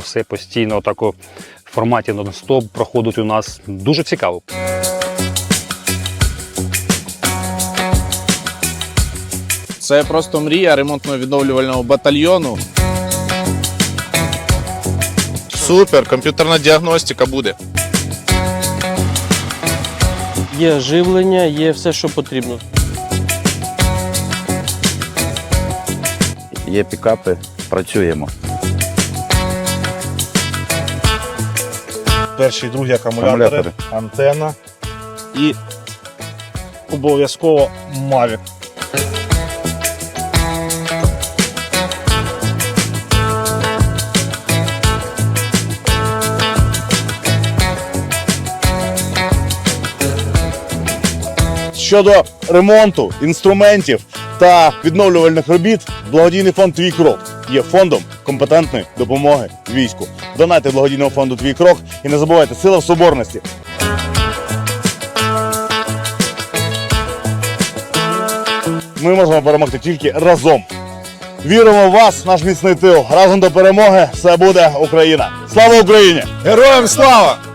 Все постійно так в форматі нон-стоп проходить у нас дуже цікаво. Це просто мрія ремонтно-відновлювального батальйону. Супер, комп'ютерна діагностика буде. Є живлення, є все, що потрібно. Є пікапи, працюємо. Перші і другі акумулятори, Акумулятори. антенна і обов'язково Mavic. Щодо ремонту інструментів та відновлювальних робіт, благодійний фонд Твій крок є фондом компетентної допомоги війську. Донайте благодійного фонду Твій крок і не забувайте сила в соборності. Ми можемо перемогти тільки разом. Віримо в вас, наш міцний тил. Разом до перемоги все буде Україна. Слава Україні! Героям слава!